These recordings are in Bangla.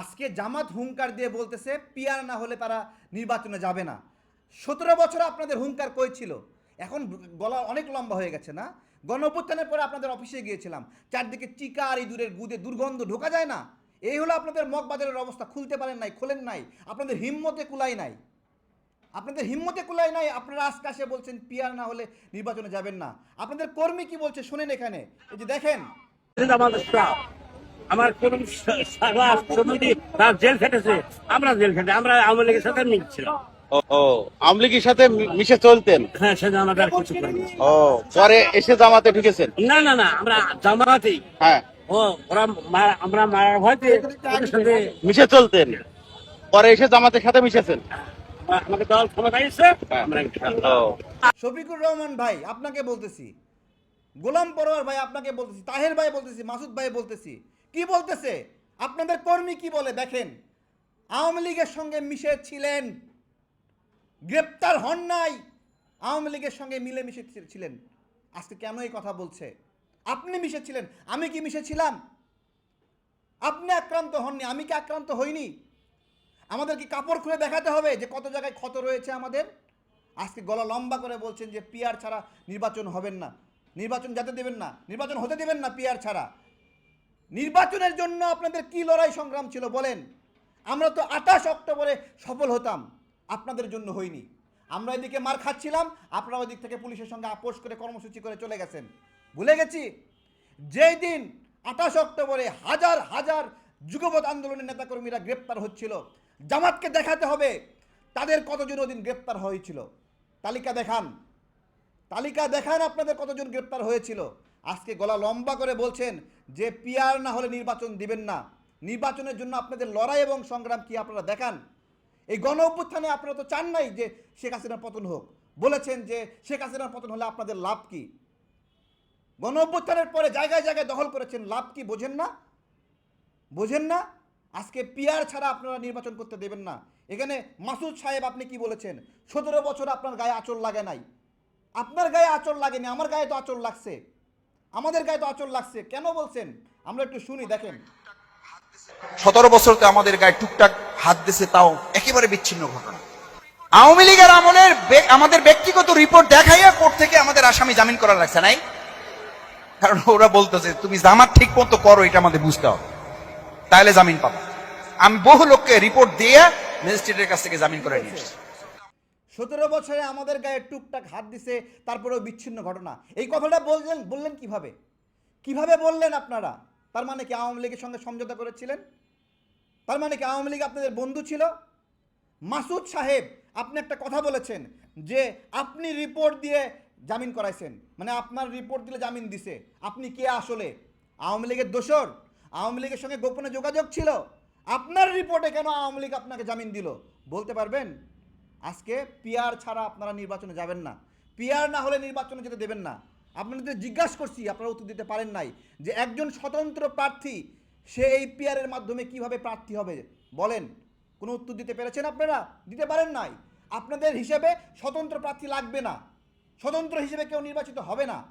আজকে জামাত হুঙ্কার দিয়ে বলতেছে, পিয়ার না হলে তারা নির্বাচনে যাবে না। সতেরো বছর আপনাদের হুঙ্কার কই ছিল? এখন গলা অনেক লম্বা হয়ে গেছে না? গণ অভ্যুত্থানের পরে আপনাদের অফিসে গিয়েছিলাম। চারদিকে চিকা আর ইঁদুরের গুদে দুর্গন্ধ ঢোকা যায় না? এই হলো আপনাদের মগবাজারের অবস্থা, খুলতে পারেন নাই, খোলেন নাই, আপনাদের হিম্মতে কুলাই নাই। আপনাদের হিম্মতে কুলাই নাই, আপনারা আজকে আসে বলছেন, পিয়ার না হলে নির্বাচনে যাবেন না। আপনাদের কর্মী কি বলছে, শোনেন এখানে। এই যে দেখেন। আমার কোন সমিতি তার জেল খেটেছে আমরা জেল খেটে আমরা আওয়ামী লীগের সাথে মিলছিলাম। ও আওয়ামী লীগের সাথে মিশে চলতেন? হ্যাঁ সেটা আমাদের আর কিছু করিনি। ও পরে এসে জামাতে ঢুকেছেন? না না না আমরা জামাতি হ্যাঁ। ও ওরা আমরা মারার ভয়তে ওদের সাথে মিশে চলতেন? পরে এসে জামাতের সাথে মিশেছেন? আমাকে দল ক্ষমতা এসে শফিকুর রহমান ভাই আপনাকে বলতেছি। গোলাম পরোয়ার ভাই আপনাকে বলতেছি। তাহের ভাই বলতেছি মাসুদ ভাই বলতেছি। কি বলতেছে? আপনাদের কর্মী কি বলে? দেখেন, আওয়ামী লীগের সঙ্গে মিশে ছিলেন গ্রেপ্তার হন নাই, আওয়ামী লীগের সঙ্গে মিলেমিশে ছিলেন। আজকে কেন এই কথা বলছে? আপনি মিশেছিলেন, আমি কি মিশেছিলাম? আপনি আক্রান্ত হননি, আমি কি আক্রান্ত হইনি? আমাদের কি কাপড় খুলে দেখাতে হবে যে কত জায়গায় ক্ষত রয়েছে আমাদের। আজকে গলা লম্বা করে বলছেন যে পিয়ার ছাড়া নির্বাচন হবেন না। নির্বাচন যাতে দেবেন না, নির্বাচন হতে দেবেন না পিয়ার ছাড়া। নির্বাচনের জন্য আপনাদের কি লড়াই সংগ্রাম ছিল বলেন? আমরা তো আঠাশ অক্টোবরে সফল হতাম, আপনাদের জন্য হইনি আমরা এদিকে মার খাচ্ছিলাম আপনারা ওই দিক থেকে পুলিশের সঙ্গে আপোষ করে কর্মসূচি করে চলে গেছেন। ভুলে গেছি? যেই দিন আঠাশ অক্টোবরে হাজার হাজার যুগপৎ আন্দোলনের নেতাকর্মীরা গ্রেপ্তার হচ্ছিল, জামাতকে দেখাতে হবে, তাদের কতজন ওদিন গ্রেপ্তার হয়েছিল? তালিকা দেখান। তালিকা দেখান আপনাদের কতজন গ্রেপ্তার হয়েছিল। আজকে গলা লম্বা করে বলছেন যে পিয়ার না হলে নির্বাচন দিবেন না। নির্বাচনের জন্য আপনাদের লড়াই এবং সংগ্রাম কি আপনারা দেখান? এই গণ অভ্যুত্থানে আপনারা তো চান নাই যে শেখ হাসিনার পতন হোক। বলেছেন যে শেখ হাসিনার পতন হলে আপনাদের লাভ কি? গণ অভ্যুত্থানের পরে জায়গায় জায়গায় দখল করেছেন, লাভ কি বোঝেন না? বোঝেন না? আজকে পিয়ার ছাড়া আপনারা নির্বাচন করতে দেবেন না। এখানে মাসুদ সাহেব আপনি কি বলেছেন? সতেরো বছর আপনার গায়ে আঁচল লাগে নাই। আপনার গায়ে আঁচল লাগেনি, আমার গায়ে তো আঁচল লাগছে। আমাদের গায়ে তো আঁচল লাগছে। কেন বলছেন? আমরা একটু শুনি, দেখেন। সতেরো বছরতে আমাদের গায়ে টুকটাক হাত দিছে, তাও একেবারে বিচ্ছিন্ন ঘটনা। আওয়ামী লীগের আমলের আমাদের ব্যক্তিগত রিপোর্ট দেখাইয়া কোর্ট থেকে আমাদের আসামি জামিন করা লাগছে নাই? কারণ ওরা বলতেছে তুমি জামাত ঠিক মতো করো, এটা আমাদের বুঝতে হবে। তাহলে জামিন পাবো। আমি বহু লোককে রিপোর্ট দিয়ে ম্যাজিস্ট্রেটের কাছ থেকে জামিন করে নিয়েছি সতেরো বছরে আমাদের গায়ে টুকটাক হাত দিছে, তারপরেও বিচ্ছিন্ন ঘটনা। এই কথাটা বললেন বললেন কীভাবে? কীভাবে বললেন আপনারা? তার মানে কি আওয়ামী লীগের সঙ্গে সমঝোতা করেছিলেন? তার মানে কি আওয়ামী লীগ আপনাদের বন্ধু ছিল? মাসুদ সাহেব, আপনি একটা কথা বলেছেন যে আপনি রিপোর্ট দিয়ে জামিন করাইছেন। মানে আপনার রিপোর্ট দিলে জামিন দিছে। আপনি কে আসলে? আওয়ামী লীগের দোসর আওয়ামী লীগের সঙ্গে গোপনে যোগাযোগ ছিল? আপনার রিপোর্টে কেন আওয়ামী লীগ আপনাকে জামিন দিল? বলতে পারবেন? আজকে পিয়ার ছাড়া আপনারা নির্বাচনে যাবেন না। পিয়ার না হলে নির্বাচনে যেতে দেবেন না। আপনাদের জিজ্ঞাসা করছি, আপনারা উত্তর দিতে পারেন নাই যে একজন স্বতন্ত্র প্রার্থী, সে এই পিয়ারের মাধ্যমে কীভাবে প্রার্থী হবে? বলেন। কোনো উত্তর দিতে পেরেছেন আপনারা? দিতে পারেন নাই। আপনাদের হিসেবে স্বতন্ত্র প্রার্থী লাগবে না। স্বতন্ত্র হিসেবে কেউ নির্বাচিত হবে না।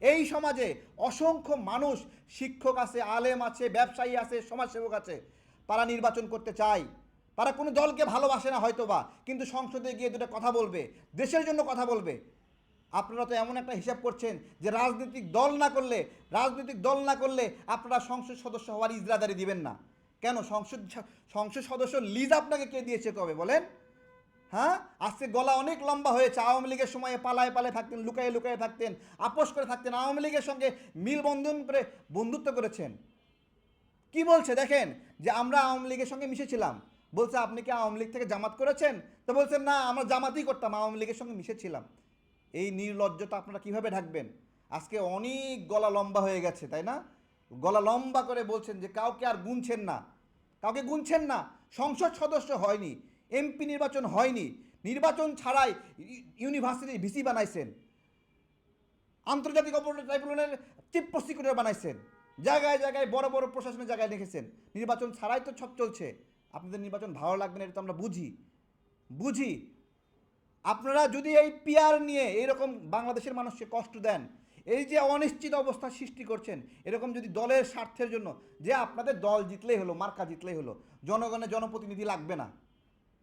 এই সমাজে অসংখ্য মানুষ, শিক্ষক আছে, আলেম আছে, ব্যবসায়ী আছে, সমাজসেবক আছে, তারা নির্বাচন করতে চায়। তারা কোনো দলকে ভালোবাসে না হয়তো বা কিন্তু সংসদে গিয়ে দুটো কথা বলবে, দেশের জন্য কথা বলবে। আপনারা তো এমন একটা হিসাব করছেন যে রাজনৈতিক দল না করলে, রাজনৈতিক দল না করলে আপনারা সংসদ সদস্য হওয়ার ইজরাদারি দিবেন না। কেন? সংসদ সংসদ সদস্য লিজ আপনাকে কে দিয়েছে কবে বলেন? হ্যাঁ? আজকে গলা অনেক লম্বা হয়েছে, আওয়ামী লীগের সময়ে পালায় পালায় থাকতেন, লুকায়ে লুকায়ে থাকতেন, আপোষ করে থাকতেন, আওয়ামী লীগের সঙ্গে মিল বন্ধন করে বন্ধুত্ব করেছেন। কি বলছে দেখেন যে আমরা আওয়ামী লীগের সঙ্গে মিশেছিলাম। বলছে, আপনি কি আওয়ামী লীগ থেকে জামাত করেছেন? তো বলছেন না, আমরা জামাতই করতাম, আওয়ামী লীগের সঙ্গে মিশেছিলাম। এই নির্লজ্জতা আপনারা কীভাবে ঢাকবেন? আজকে অনেক গলা লম্বা হয়ে গেছে, তাই না? গলা লম্বা করে বলছেন যে, কাউকে আর গুনছেন না। কাউকে গুনছেন না। সংসদ সদস্য হয়নি, এমপি নির্বাচন হয়নি। নির্বাচন ছাড়াই ইউনিভার্সিটির ভিসি বানাইছেন। আন্তর্জাতিক অপরাধ ট্রাইব্যুনালের চিফ প্রসিকিউটর বানাইছেন। জায়গায় জায়গায় বড় বড় প্রশাসনের জায়গায় রেখেছেন নির্বাচন ছাড়াই তো সব চলছে। আপনাদের নির্বাচন ভালো লাগবে না, এটা আমরা বুঝি। বুঝি? আপনারা যদি এই পিয়ার নিয়ে এরকম বাংলাদেশের মানুষকে কষ্ট দেন, এই যে অনিশ্চিত অবস্থা সৃষ্টি করছেন, এরকম যদি দলের স্বার্থের জন্য, যে আপনাদের দল জিতলেই হলো, মার্কা জিতলেই হলো, জনগণের জনপ্রতিনিধি লাগবে না।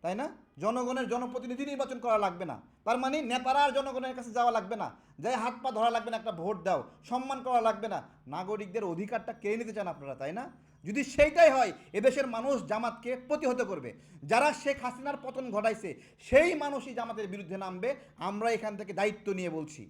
তাই না? জনগণের জনপ্রতিনিধি নির্বাচন করা লাগবে না। তার মানে নেতারা আর জনগণের কাছে যাওয়া লাগবে না। যাই হাত পা ধরা লাগবে না, একটা ভোট দাও, সম্মান করা লাগবে না। নাগরিকদের অধিকারটা কেড়ে নিতে চান আপনারা, তাই না? যদি সেইটাই হয়, এদেশের মানুষ জামাতকে প্রতিহত করবে। যারা শেখ হাসিনার পতন ঘটাইছে, সেই মানুষই জামাতের বিরুদ্ধে নামবে। আমরা এখান থেকে দায়িত্ব নিয়ে বলছি।